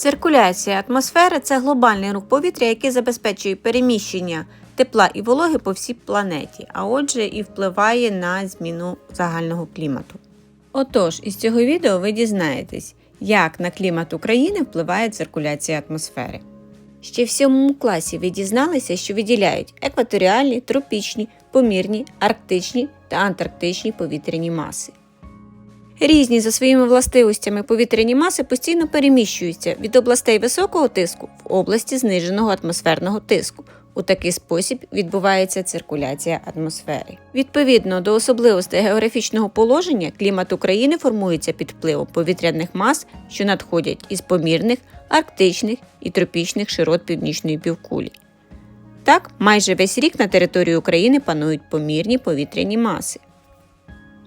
Циркуляція атмосфери це глобальний рух повітря, який забезпечує переміщення тепла і вологи по всій планеті, а отже, і впливає на зміну загального клімату. Отож, із цього відео ви дізнаєтесь, як на клімат України впливає циркуляція атмосфери. Ще в сьомому класі ви дізналися, що виділяють екваторіальні, тропічні, помірні, арктичні та антарктичні повітряні маси. Різні за своїми властивостями повітряні маси постійно переміщуються від областей високого тиску в області зниженого атмосферного тиску. У такий спосіб відбувається циркуляція атмосфери. Відповідно до особливостей географічного положення, клімат України формується під впливом повітряних мас, що надходять із помірних, арктичних і тропічних широт північної півкулі. Так, майже весь рік на території України панують помірні повітряні маси.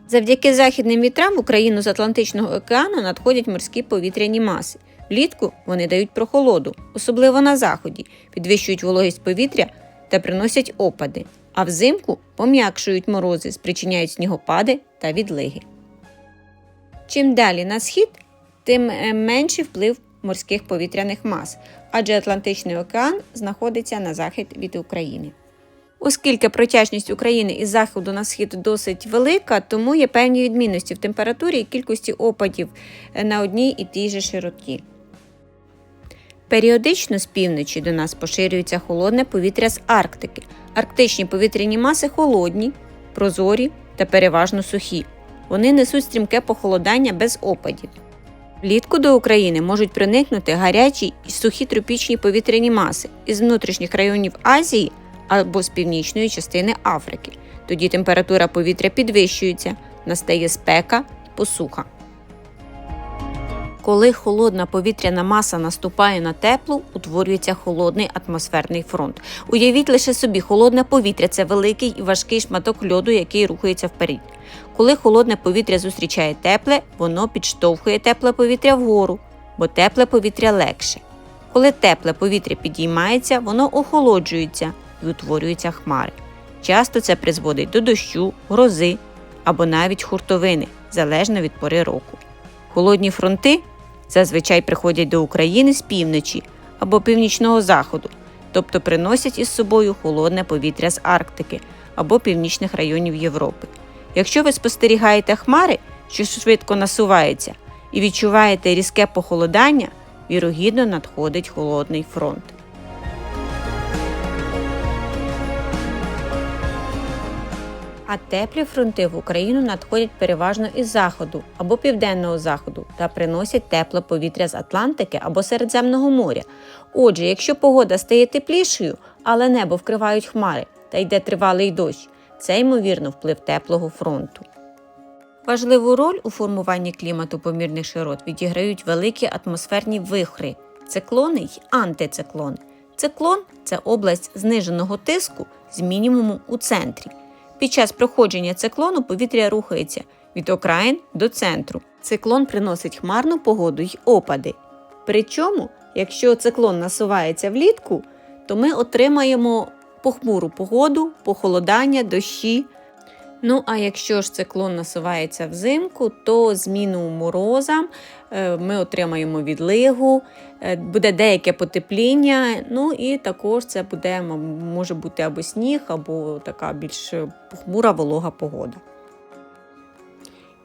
Завдяки західним вітрам в Україну з Атлантичного океану надходять морські повітряні маси. Влітку вони дають прохолоду, особливо на заході, підвищують вологість повітря та приносять опади, а взимку пом'якшують морози, спричиняють снігопади та відлиги. Чим далі на схід, тим е, менший вплив морських повітряних мас, адже Атлантичний океан знаходиться на захід від України. Оскільки протяжність України із заходу на схід досить велика, тому є певні відмінності в температурі і кількості опадів е, на одній і тій же широті. Періодично з півночі до нас поширюється холодне повітря з Арктики. Арктичні повітряні маси холодні, прозорі та переважно сухі. Вони несуть стрімке похолодання без опадів. Влітку до України можуть проникнути гарячі і сухі тропічні повітряні маси із внутрішніх районів Азії або з північної частини Африки. Тоді температура повітря підвищується, настає спека посуха. Коли холодна повітряна маса наступає на теплу, утворюється холодний атмосферний фронт. Уявіть лише собі, холодне повітря це великий і важкий шматок льоду, який рухається вперед. Коли холодне повітря зустрічає тепле, воно підштовхує тепле повітря вгору, бо тепле повітря легше. Коли тепле повітря підіймається, воно охолоджується і утворюються хмари. Часто це призводить до дощу, грози або навіть хуртовини, залежно від пори року. Холодні фронти зазвичай приходять до України з півночі або північного заходу, тобто приносять із собою холодне повітря з Арктики або північних районів Європи. Якщо ви спостерігаєте хмари, що швидко насуваються, і відчуваєте різке похолодання, вірогідно надходить холодний фронт. А теплі фронти в Україну надходять переважно із заходу або південного заходу та приносять тепле повітря з Атлантики або Середземного моря. Отже, якщо погода стає теплішою, але небо вкривають хмари та йде тривалий дощ, це ймовірно вплив теплого фронту. Важливу роль у формуванні клімату помірних широт відіграють великі атмосферні вихри, циклони й антициклони. Циклон це область зниженого тиску з мінімумом у центрі. Під час проходження циклону повітря рухається від окраїн до центру. Циклон приносить хмарну погоду й опади. Причому, якщо циклон насувається влітку, то ми отримаємо похмуру погоду, похолодання, дощі. Ну, а якщо ж циклон насувається взимку, то зміну морозам е, ми отримаємо відлигу, е, буде деяке потепління. Ну і також це буде може бути або сніг, або така більш похмура волога погода.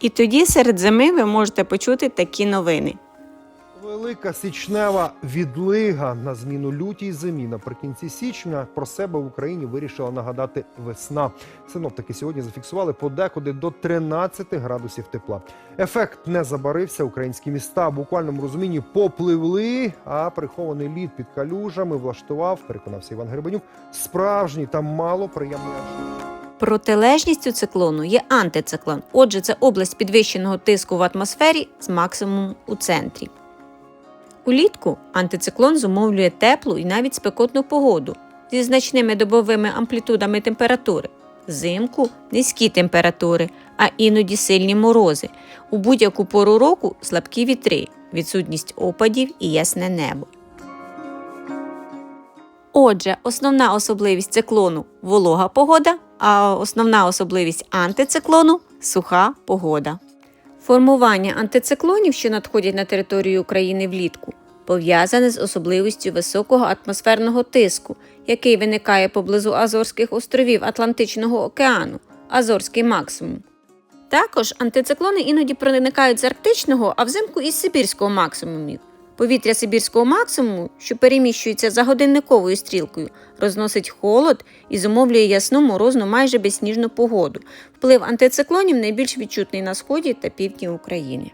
І тоді серед зими ви можете почути такі новини. Велика січнева відлига на зміну лютій зимі. Наприкінці січня про себе в Україні вирішила нагадати весна. Синоптики сьогодні зафіксували подекуди до 13 градусів тепла. Ефект не забарився. Українські міста в буквальному розумінні попливли, а прихований лід під калюжами влаштував, переконався Іван Гребенюк, справжній та мало приємний. Протилежністю циклону є антициклон. Отже, це область підвищеного тиску в атмосфері з максимумом у центрі. Улітку антициклон зумовлює теплу і навіть спекотну погоду зі значними добовими амплітудами температури. Взимку низькі температури, а іноді сильні морози. У будь-яку пору року слабкі вітри, відсутність опадів і ясне небо. Отже, основна особливість циклону волога погода, а основна особливість антициклону суха погода. Формування антициклонів, що надходять на територію України влітку, пов'язане з особливістю високого атмосферного тиску, який виникає поблизу Азорських островів Атлантичного океану Азорський максимум. Також антициклони іноді проникають з арктичного, а взимку із сибірського максимумів. Повітря сибірського максимуму, що переміщується за годинниковою стрілкою, розносить холод і зумовлює ясну морозну майже безсніжну погоду. Вплив антициклонів найбільш відчутний на сході та півдні України.